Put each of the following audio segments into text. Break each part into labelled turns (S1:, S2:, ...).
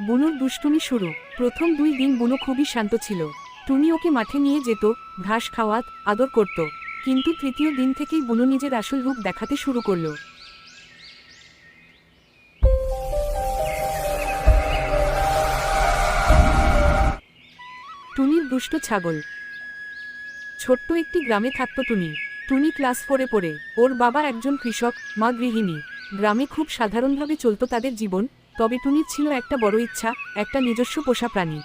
S1: বুনুর দুষ্টুমি শুরু। প্রথম দুই দিন বুনো খুবই শান্ত ছিল। টুনি ওকে মাঠে নিয়ে যেত, ঘাস খাওয়াত আদর করত। কিন্তু তৃতীয় দিন থেকেই বুনো নিজের আসল রূপ দেখাতে শুরু করল। টুনির দুষ্ট ছাগল। ছোট্ট একটি গ্রামে থাকত টুনি। টুনি ক্লাস ফোরে পড়ে। ওর বাবা একজন কৃষক, মা গৃহিণী। গ্রামে খুব সাধারণভাবে চলত তাদের জীবন। তবে টুনির ছিল একটা বড় ইচ্ছা একটা নিজস্ব পোষা প্রাণী।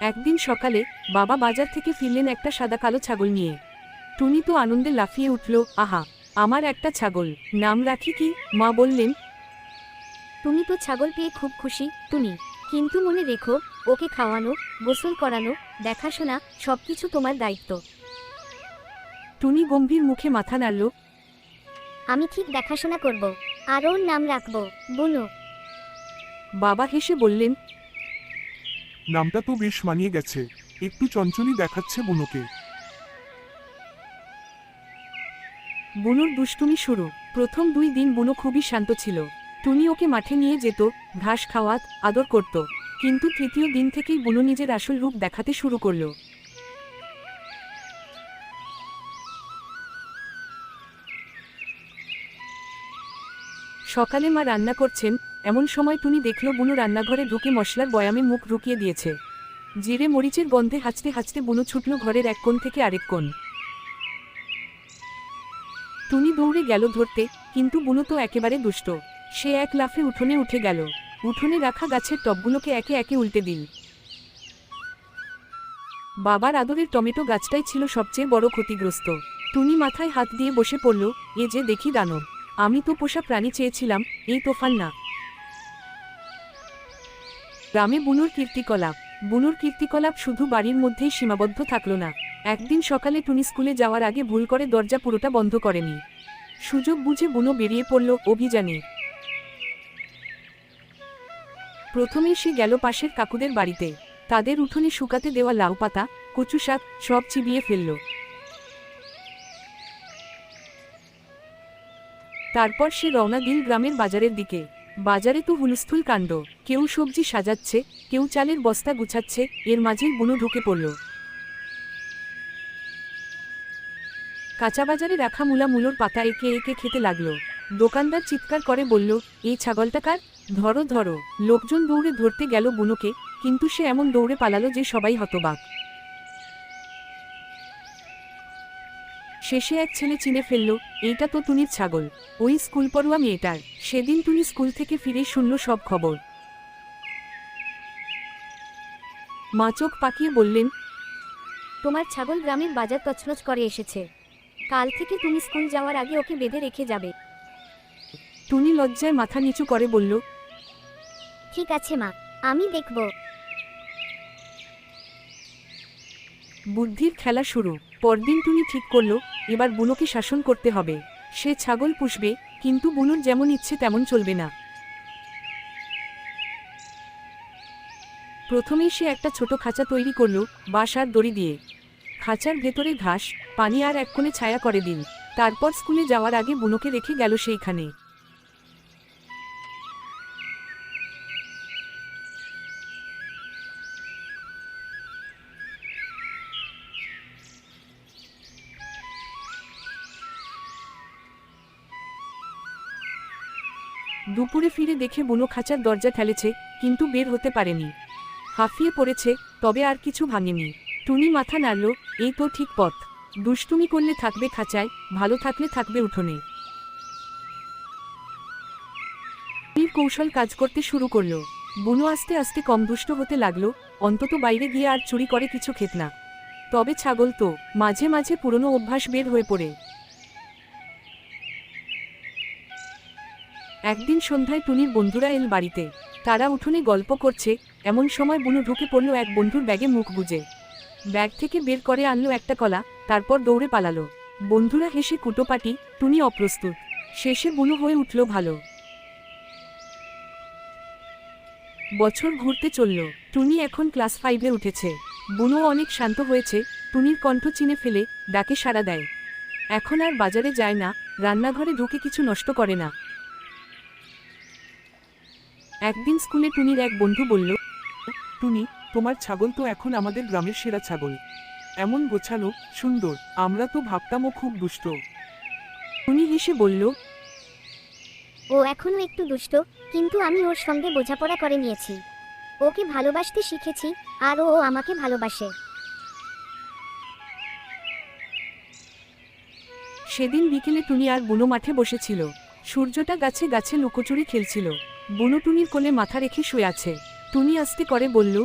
S1: একদিন সকালে বাবা বাজার থেকে ফিরলেন একটা সাদা কালো ছাগল নিয়ে। টুনি তো আনন্দে লাফিয়ে উঠল আহা আমার একটা ছাগল নাম রাখি কি? মা বললেন
S2: তুমি তো ছাগল পেয়ে খুব খুশি তুমি কিন্তু মনে রেখো ওকে খাওয়ানো গোসল করানো দেখাশোনা সবকিছু তোমার দায়িত্ব।
S1: টুনি গম্ভীর মুখে মাথা নাড়ল
S2: আমি ঠিক দেখাশোনা করব। আর ওর নাম রাখব বুনু।
S1: বাবা হেসে বললেন
S3: নামটা তো বেশ মানিয়ে গেছে একটু চঞ্চলই দেখাচ্ছে বুনোকে।
S1: বুনুর দুষ্টুমি শুরু। প্রথম দুই দিন বুনো খুবই শান্ত ছিল। টুনি ওকে মাঠে নিয়ে যেত ঘাস খাওয়াত আদর করত। কিন্তু তৃতীয় দিন থেকেই বুনো নিজের আসল রূপ দেখাতে শুরু করল। সকালে মা রান্না করছেন, এমন সময় টুনি দেখল বুনু রান্নাঘরে ঢুকে মশলার বয়ামে মুখ ঢুকিয়ে দিয়েছে। জিরে মরিচের গন্ধে হাঁচতে হাঁচতে বুনু ছুটল ঘরের এক কোণ থেকে আরেক কোণ। টুনি দৌড়ে গেল ধরতে, কিন্তু বুনু তো একেবারে দুষ্ট। সে এক লাফে উঠোনে উঠে গেল। উঠোনে রাখা গাছের টবগুলোকে একে একে উল্টে দিল। বাবার আদরের টমেটো গাছটাই ছিল সবচেয়ে বড় ক্ষতিগ্রস্ত। টুনি মাথায় হাত দিয়ে বসে পড়ল, এ যে দেখি দানব। আমি তো পোষা প্রাণী চেয়েছিলাম, এই তোফান না। গ্রামে বুনুর কীর্তিকলাপ। বুনুর কীর্তিকলাপ শুধু বাড়ির মধ্যেই সীমাবদ্ধ থাকল না। একদিন সকালে টুনি স্কুলে যাওয়ার আগে ভুল করে দরজা পুরোটা বন্ধ করেনি। সুযোগ বুঝে বুনো বেরিয়ে পড়ল অভিযানে। প্রথমেই সে গেল পাশের কাকুদের বাড়িতে। তাদের উঠোনে শুকাতে দেওয়া লাউ পাতা, কচু শাক, সব চিবিয়ে ফেলল। তারপর সে রওনা দিল গ্রামের বাজারের দিকে। বাজারে তো হুলস্থুল কাণ্ড। কেউ সবজি সাজাচ্ছে, কেউ চালের বস্তা গুছাচ্ছে, এর মাঝেই বুনো ঢুকে পড়ল। কাঁচা বাজারে রাখা মূলা মূলোর পাতা একে একে খেতে লাগল। দোকানদার চিৎকার করে বলল এই ছাগলটা কার? ধরো ধরো। লোকজন দৌড়ে ধরতে গেল বুনোকে, কিন্তু সে এমন দৌড়ে পালালো যে সবাই হতবাক। শেষে এক ছেলে চিনে ফেলল এইটা তো টুনির ছাগল। ওই স্কুল পড়ুয়া মেয়েটার। সেদিন টুনি স্কুল থেকে ফিরে শুনল সব খবর। মা চোখ পাকিয়ে বললেন
S2: তোমার ছাগল গ্রামের বাজার তছনছ করে এসেছে। কাল থেকে তুমি স্কুল যাওয়ার আগে ওকে বেঁধে রেখে যাবে।
S1: টুনি লজ্জায় মাথা নিচু করে বলল
S2: ঠিক আছে মা আমি দেখব।
S1: বুদ্ধির খেলা শুরু। পরদিন টুনি ঠিক করল এবার বুনোকে শাসন করতে হবে। সে ছাগল পুষবে, কিন্তু বুনুর যেমন ইচ্ছে তেমন চলবে না। প্রথমেই সে একটা ছোট খাঁচা তৈরি করল বাঁশ আর দড়ি দিয়ে। খাঁচার ভেতরে ঘাস, পানি আর এক কোণে ছায়া করে দিন। তারপর স্কুলে যাওয়ার আগে বুনোকে রেখে গেল সেইখানে। দুপুরে ফিরে দেখে বুনো খাঁচার দরজা ঠেলেছে, কিন্তু বের হতে পারেনি। হাঁফিয়ে পড়েছে, তবে আর কিছু ভাঙেনি। টুনি মাথা নাড়ল, এই তো ঠিক পথ। দুষ্টুমি করলে থাকবে খাঁচায়, ভালো থাকলে থাকবে উঠোনে। কৌশল কাজ করতে শুরু করল। বুনো আস্তে আস্তে কম দুষ্ট হতে লাগল, অন্তত বাইরে গিয়ে আর চুরি করে কিছু খেত না। তবে ছাগল তো, মাঝে মাঝে পুরনো অভ্যাস বের হয়ে পড়ে। একদিন সন্ধ্যায় টুনির বন্ধুরা এল বাড়িতে। তারা উঠোনে গল্প করছে, এমন সময় বুনু ঢুকে পড়ল এক বন্ধুর ব্যাগে মুখ গুজে। ব্যাগ থেকে বের করে আনলো একটা কলা, তারপর দৌড়ে পালালো। বন্ধুরা হেসে কুটোপাটি, টুনি অপ্রস্তুত। শেষে বুনু হয়ে উঠল ভালো। বছর ঘুরতে চলল। টুনি এখন ক্লাস ফাইভে উঠেছে। বুনু অনেক শান্ত হয়েছে, টুনির কণ্ঠ চিনে ফেলে, ডাকে সাড়া দেয়। এখন আর বাজারে যায় না, রান্নাঘরে ঢুকে কিছু নষ্ট করে না। একদিন স্কুলে টুনির এক বন্ধু বলল,
S3: টুনি, তোমার ছাগল তো এখন আমাদের গ্রামের সেরা ছাগল। এমন গোছালো, সুন্দর, আমরা তো ভাবতাম ও খুব দুষ্ট।
S1: টুনি হেসে বলল,
S2: ও এখনও একটু দুষ্ট, কিন্তু আমি ওর সঙ্গে বোঝাপড়া করে নিয়েছি। ওকে ভালোবাসতে শিখেছি, আর ও আমাকে ভালোবাসে।
S1: সেদিন বিকেলে টুনি আর বুনো মাঠে বসেছিল। সূর্যটা গাছে গাছে লুকোচুরি খেলছিল। বুনো টুনির কোলে মাথা রেখে শুয়ে আছে। টুনি আস্তে করে বলল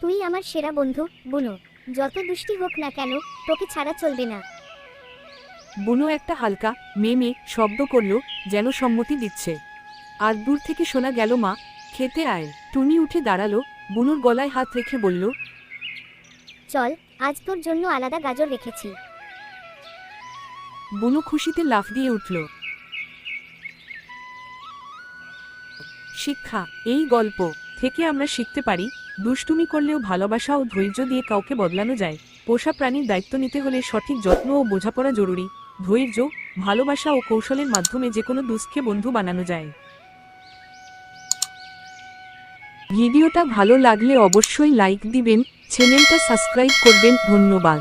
S2: তুই আমার সেরা বন্ধু বুনো। যত দুষ্টি হোক না কেন তোকে ছাড়া চলবে না।
S1: বুনো একটা হালকা মে মে শব্দ করল যেন সম্মতি দিচ্ছে। আর দূর থেকে শোনা গেল মা খেতে আয়। টুনি উঠে দাঁড়াল বুনোর গলায় হাত রেখে বলল
S2: চল আজ তোর জন্য আলাদা গাজর রেখেছি।
S1: বুনো খুশিতে লাফ দিয়ে উঠল। শিক্ষা, এই গল্প থেকে আমরা শিখতে পারি, দুষ্টুমি করলেও ভালোবাসা ও ধৈর্য দিয়ে কাউকে বদলানো যায়। পোষা প্রাণীর দায়িত্ব নিতে হলে সঠিক যত্ন ও বোঝাপড়া জরুরি। ধৈর্য, ভালোবাসা ও কৌশলের মাধ্যমে যে কোনো দুস্থকে বন্ধু বানানো যায়। ভিডিওটা ভালো লাগলে অবশ্যই লাইক দিবেন, চ্যানেলটা সাবস্ক্রাইব করবেন, ধন্যবাদ।